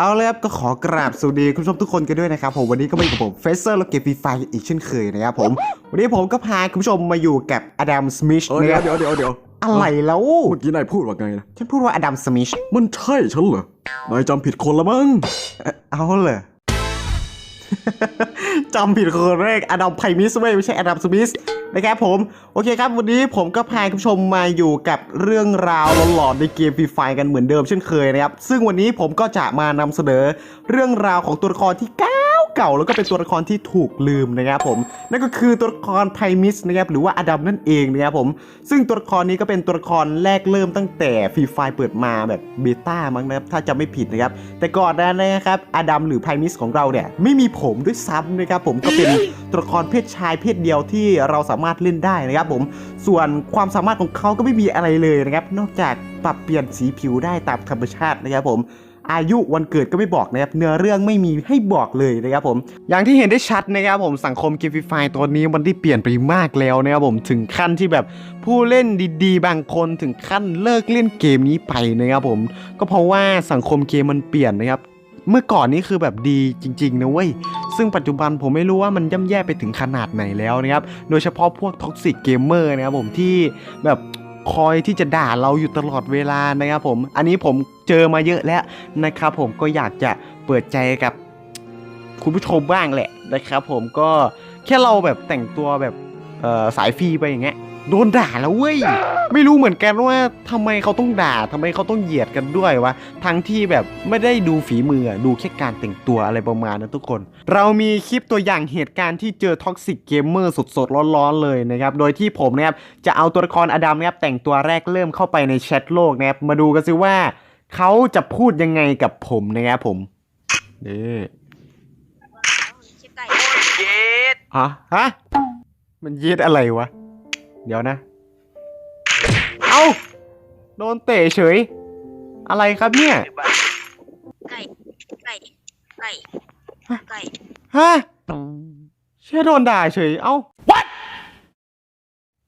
เอาเลยครับก็ขอกราบสวัสดีคุณผู้ชมทุกคนกันด้วยนะครับผมวันนี้ก็มาอยู่กับผมเฟเซอร์และเกมฟรีไฟอีกเช่นเคยนะครับผม วันนี้ผมก็พาคุณผู้ชมมาอยู่กับอดัมสมิธเออนะคเดี๋ยรัวบเดี๋ยวเดี๋ยวเดี๋ยวอะไรแล้วเมื่อกี้นายพูดว่าไงนะ ฉันพูดว่าอดัมสมิธมันใช่ฉันเหรอนายจำผิดคนละมั้ง เอาเลย จำผิดคนแรกอดัมไพมิสเว้ยไม่ใช่อดัมสมิสนะครับผม โอเคครับ วันนี้ผมก็พาคุณผู้ชมมาอยู่กับเรื่องราวหลอนๆในเกมฟรีไฟกันเหมือนเดิมเช่นเคยนะครับ ซึ่งวันนี้ผมก็จะมานำเสนอเรื่องราวของตัวละครที่เก่า เก่าแล้วก็เป็นตัวละครที่ถูกลืมนะครับผม นั่นก็คือตัวละครไพมิสนะครับหรือว่าอดัมนั่นเองนะครับผม ซึ่งตัวละครนี้ก็เป็นตัวละครแรกเริ่มตั้งแต่ฟรีไฟเปิดมาแบบเบต้ามั้งนะครับถ้าจะไม่ผิดนะครับ แต่ก่อนนานั้นนะครับอดัมหรือไพมิสของเราเนี่ยไม่มีผมด้วยซ้ำนะครับผมก็เป็นตัวละครเพศชายเพศเดียวที่เราสามารถเล่นได้นะครับผม ส่วนความสามารถของเขาก็ไม่มีอะไรเลยนะครับ นอกจากปรับเปลี่ยนสีผิวได้ตามธรรมชาตินะครับผม อายุวันเกิดก็ไม่บอกนะครับเนื้อเรื่องไม่มีให้บอกเลยนะครับผม อย่างที่เห็นได้ชัดนะครับผมสังคมเกมฟรีไฟตัวนี้มันได้เปลี่ยนไปมากแล้วนะครับผมถึงขั้นที่แบบผู้เล่นดีๆ บางคนถึงขั้นเลิกเล่นเกมนี้ไปนะครับผม ก็เพราะว่าสังคมเกมมันเปลี่ยนนะครับเมื่อก่อนนี้คือแบบดีจริงๆนะเว้ย ซึ่งปัจจุบันผมไม่รู้ว่ามันย่ำแย่ไปถึงขนาดไหนแล้วนะครับ โดยเฉพาะพวกท็อกซิกเกมเมอร์นะครับผมที่แบบคอยที่จะด่าเราอยู่ตลอดเวลานะครับผม อันนี้ผม เจอมาเยอะแล้วนะครับผมก็อยากจะเปิดใจกับคุณผู้ชมบ้างแหละนะครับผมก็แค่เราแบบแต่งตัวแบบสายฟรีไปอย่างเงี้ยโดนด่าแล้วเว้ย ไม่รู้เหมือนกันว่าทำไมเขาต้องด่าทำไมเขาต้องเหยียดกันด้วยวะ ทั้งที่แบบไม่ได้ดูฝีมือ ดูแค่การแต่งตัวอะไรประมาณนั้นทุกคน เรามีคลิปตัวอย่างเหตุการณ์ที่เจอท็อกซิกเกมเมอร์สดๆ ร้อนๆ เลยนะครับ โดยที่ผมนะครับ จะเอาตัวละครอดัมนะครับแต่งตัวแรกเริ่มเข้าไปในแชทโลกนะครับ มาดูกันสิว่า เขาจะพูดยังไงกับผมนะครับผมนี่ชิบไก่เย็ดฮะฮะ มันเย็ดอะไรวะ เดี๋ยวนะ เอาโดนเตะเฉย อะไรครับเนี่ย ไก่ ไก่ ไก่ ไก่ ฮะเชื่อโดนด่าเฉย เอ้า What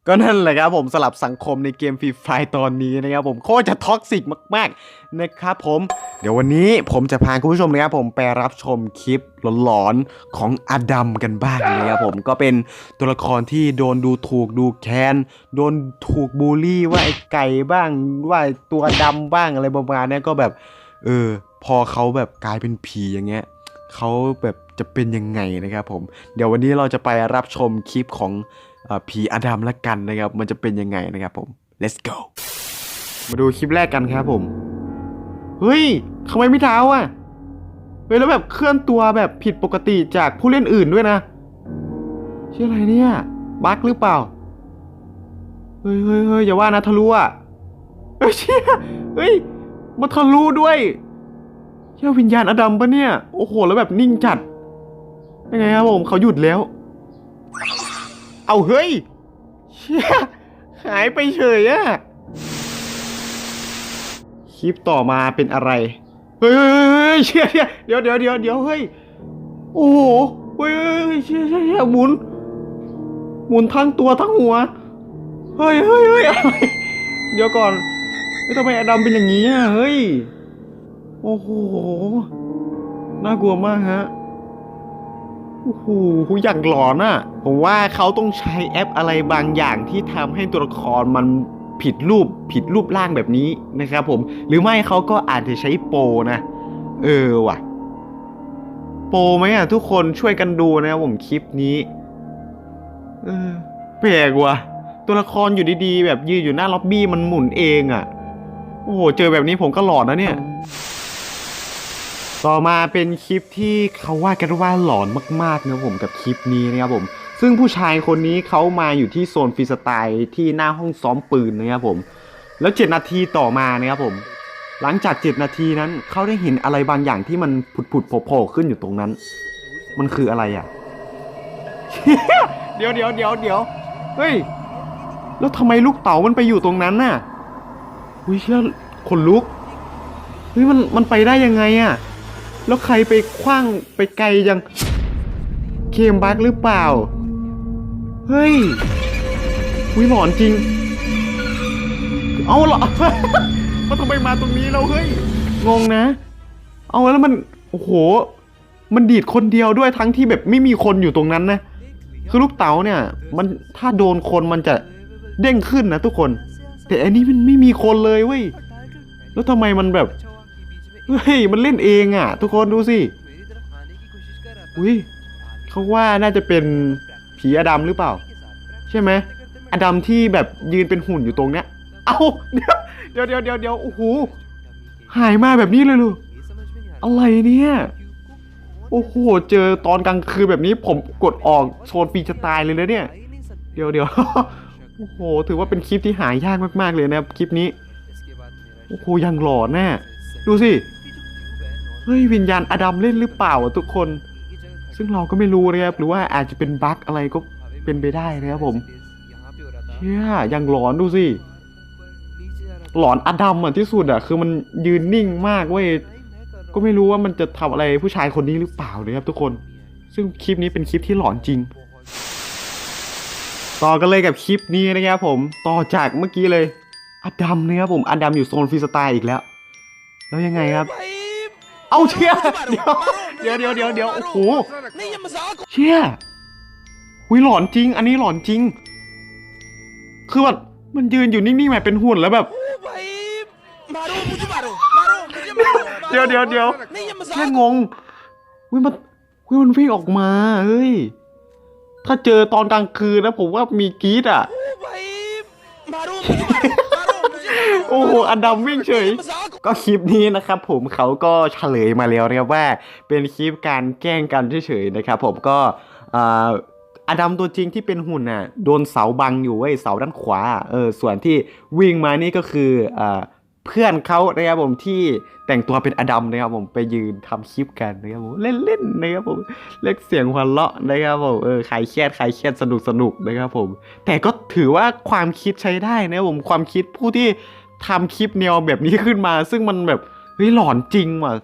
ก็นั่นแหละครับผมสลับสังคมในเกมฟรีไฟตอนนี้นะครับผมโคตรจะท็อกซิกมากๆนะครับผมเดี๋ยววันนี้ผมจะพาคุณผู้ชมนะครับผมไปรับชมคลิปหลอนๆของอดัมกันบ้างนะครับผมก็เป็นตัวละครที่โดนดูถูกดูแค้นโดนถูกบูลลี่ว่าไอ้ไก่บ้างว่าตัวดำบ้างอะไรประมาณนี้ก็แบบเออพอเขาแบบกลายเป็นผีอย่างเงี้ยเขาแบบจะเป็นยังไงนะครับผมเดี๋ยววันนี้เราจะไปรับชมคลิปของ ผีอดัมละกันนะครับ มันจะเป็นยังไงนะครับผม let's go มาดูคลิปแรกกันครับผม เฮ้ยทำไมไม่เท้าอะ เฮ้ยแล้วแบบเคลื่อนตัวแบบผิดปกติจากผู้เล่นอื่นด้วยนะชื่ออะไรเนี่ย บั๊กหรือเปล่า เฮ้ยเฮ้ยเฮ้ยอย่าว่านะทะลุอะ เฮ้ยเชี่ยเฮ้ยมาทะลุด้วยเชี่ยวิญญาณอดัมปะเนี่ย โอ้โห แล้วแบบนิ่งจัด ยังไงครับผมเขาหยุดแล้ว เอาเฮ้ย เชี่ยหายไปเฉยอะคลิปต่อมาเป็นอะไร เฮ้ยเฮ้ยเฮ้ยเชี่ยเชี่ยเดี๋ยวเดี๋ยวเดี๋ยวเดี๋ยวเฮ้ย โอ้โหเฮ้ยเฮ้ยเฮ้ยเชี่ยเชี่ยหมุน หมุนทั้งตัวทั้งหัว เฮ้ยเฮ้ยเฮ้ยเดี๋ยวก่อนเฮ้ยทำไมอดัมเป็นอย่างนี้อะ เฮ้ย โอ้โห น่ากลัวมากฮะ โอ้โหอย่างหลอนอะผมว่าเขาต้องใช้แอปอะไรบางอย่างที่ทำให้ตัวละครมันผิดรูปผิดรูปร่างแบบนี้นะครับผม หรือไม่เขาก็อาจจะใช้โปรนะ เออว่ะ โปรไหมอะทุกคนช่วยกันดูนะผมคลิปนี้ เออแปลกว่ะ ตัวละครอยู่ดีๆ แบบยืนอยู่หน้าล็อบบี้มันหมุนเองอะ โอ้โห เจอแบบนี้ผมก็หลอนนะเนี่ย ต่อมาเป็นคลิปที่เขาว่ากันว่าหลอนมากๆนะครับผมกับคลิปนี้นะครับผม ซึ่งผู้ชายคนนี้เขามาอยู่ที่โซนฟรีสไตล์ที่หน้าห้องซ้อมปืนนะครับผม แล้ว 7 นาทีต่อมานะครับผม หลังจาก 7 นาทีนั้นเขาได้เห็นอะไรบางอย่างที่มันผุดๆโผล่ขึ้นอยู่ตรงนั้น มันคืออะไรอะ เดี๋ยวเดี๋ยวเดี๋ยวเดี๋ยวเฮ้ย แล้วทำไมลูกเต๋ามันไปอยู่ตรงนั้นน่ะอุ้ยเชื่อขนลุกเฮ้ยมันมันไปได้ยังไงอะ แล้วใครไปคว้างไปไกลยังเคมบักหรือเปล่า เฮ้ยวิหลอนจริง เอาเหรอมันทำไมมาตรงนี้เราเฮ้ย งงนะ เอาแล้วมัน โอ้โห มันดีดคนเดียวด้วยทั้งที่แบบไม่มีคนอยู่ตรงนั้นนะ คือลูกเต๋าเนี่ย มันถ้าโดนคนมันจะเด้งขึ้นนะทุกคน แต่อันนี้มันไม่มีคนเลยเว้ย แล้วทำไมมันแบบ เฮ้ย มันเล่นเองอะ ทุกคนดูสิ อุ้ยเขาว่าน่าจะเป็นผีอดัมหรือเปล่า ใช่ไหมอดัมที่แบบยืนเป็นหุ่นอยู่ตรงเนี้ย เอาเดี๋ยวเดี๋ยวเดี๋ยวเดี๋ยวโอ้โหหายมาแบบนี้เลยเหรอะไรเนี่ย โอ้โห เจอตอนกลางคืนแบบนี้ผมกดออกโซนฟรีจะตายเลยนะเนี่ย เดี๋ยวเดี๋ยวโอ้โห ถือว่าเป็นคลิปที่หายากมากๆเลยนะครับคลิปนี้ โอ้โห ยังหลอนแน่ ดูสิ เฮ้ยวิญญาณอดัมเล่นหรือเปล่าอะทุกคน ซึ่งเราก็ไม่รู้นะครับหรือว่าอาจจะเป็นบั๊กอะไรก็เป็นไปได้นะครับผมเชี่ยยังหลอนดูสิหลอนอดัมอะที่สุดอะคือมันยืนนิ่งมากเว้ยก็ไม่รู้ว่ามันจะทำอะไรผู้ชายคนนี้หรือเปล่านะครับทุกคน ซึ่งคลิปนี้เป็นคลิปที่หลอนจริง ต่อกันเลยกับคลิปนี้นะครับผมต่อจากเมื่อกี้เลยอดัมนะครับผมอดัมอยู่โซนฟรีสไตล์อีกแล้ว แล้วยังไงครับ เอาเชี่ยเดี๋ยวเดี๋ยวเดี๋ยวเดี๋ยวเดี๋ยวโอ้โหเชี่ยหุยหลอนจริง อันนี้หลอนจริง คือแบบมันยืนอยู่นิ่งๆแบบเป็นหุ่นแล้วแบบเดี๋ยวเดี๋ยวเดี๋ยวแค่งงหุยมันหุยมันวิ่งออกมาเฮ้ยถ้าเจอตอนกลางคืนนะผมว่ามีกรีดอะโอ้โหอดัมวิ่งเฉย ก็คลิปนี้นะครับผมเขาก็เฉลยมาแล้วนะครับว่าเป็นคลิปการแกล้งกันเฉยๆนะครับผมก็อาดัมตัวจริงที่เป็นหุ่นน่ะโดนเสาบังอยู่เว้ยเสาด้านขวาเออส่วนที่วิ่งมานี่ก็คืออ่าเพื่อนเขานะครับผมที่แต่งตัวเป็นอดัมนะครับผมไปยืนทำคลิปกันนะครับผมเล่นๆนะครับผมเล็กเสียงหัวเราะนะครับผมเออใครเครียดใครเครียดสนุกสนุกนะครับผม แต่ก็ถือว่าความคิดใช้ได้นะครับผมความคิดผู้ที่ ทำคลิปแนวแบบนี้ขึ้นมา ซึ่งมันแบบเฮ้ยหลอนจริงว่ะ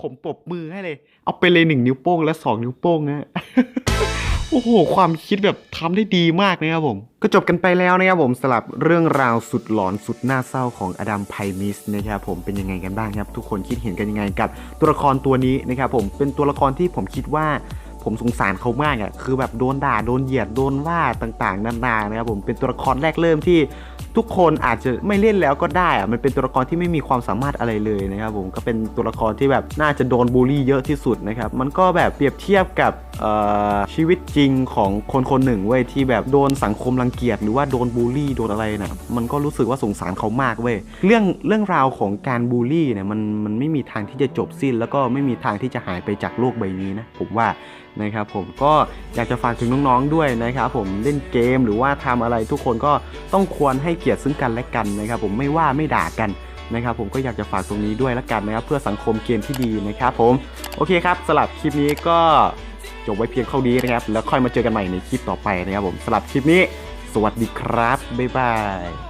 ผมปรบมือให้เลย เอาไปเลยหนึ่งนิ้วโป้งและสองนิ้วโป้งนะโอ้โห ความคิดแบบทำได้ดีมากนะครับผม ก็จบกันไปแล้วนะครับผมสำหรับเรื่องราวสุดหลอนสุดน่าเศร้าของอดัมไพมิสนะครับผมเป็นยังไงกันบ้างครับ ทุกคนคิดเห็นกันยังไงกับตัวละครตัวนี้นะครับผมเป็นตัวละครที่ผมคิดว่าผมสงสารเขามากอะคือแบบโดนด่าโดนเหยียดโดนว่าต่างๆนานานะครับผมเป็นตัวละครแรกเริ่มที่ ทุกคนอาจจะไม่เล่นแล้วก็ได้อะมันเป็นตัวละครที่ไม่มีความสามารถอะไรเลยนะครับผมก็เป็นตัวละครที่แบบน่าจะโดนบูลลี่เยอะที่สุดนะครับมันก็แบบเปรียบเทียบกับชีวิตจริงของคนคนหนึ่งเว้ยที่แบบโดนสังคมรังเกียจหรือว่าโดนบูลลี่โดนอะไรนะมันก็รู้สึกว่าสงสารเขามากเว้ยเรื่องเรื่องราวของการบูลลี่เนี่ยมันมันไม่มีทางที่จะจบสิ้น แล้วก็ไม่มีทางที่จะหายไปจากโลกใบนี้นะผมว่านะครับผมก็อยากจะฝากถึงน้องๆด้วยนะครับผมเล่นเกมหรือว่าทำอะไรทุกคนก็ต้องควรให้เกียรติียดซึ่งกันและกันนะครับผมไม่ว่าไม่ด่ากันนะครับผมก็อยากจะฝากตรงนี้ด้วยละกันนะครับ เพื่อสังคมเกมที่ดีนะครับผมโอเคครับสลับคลิปนี้ก็จบไว้เพียงเท่านี้นะครับ แล้วค่อยมาเจอกันใหม่ในคลิปต่อไปนะครับผมสลับคลิปนี้ สวัสดีครับบ๊ายบาย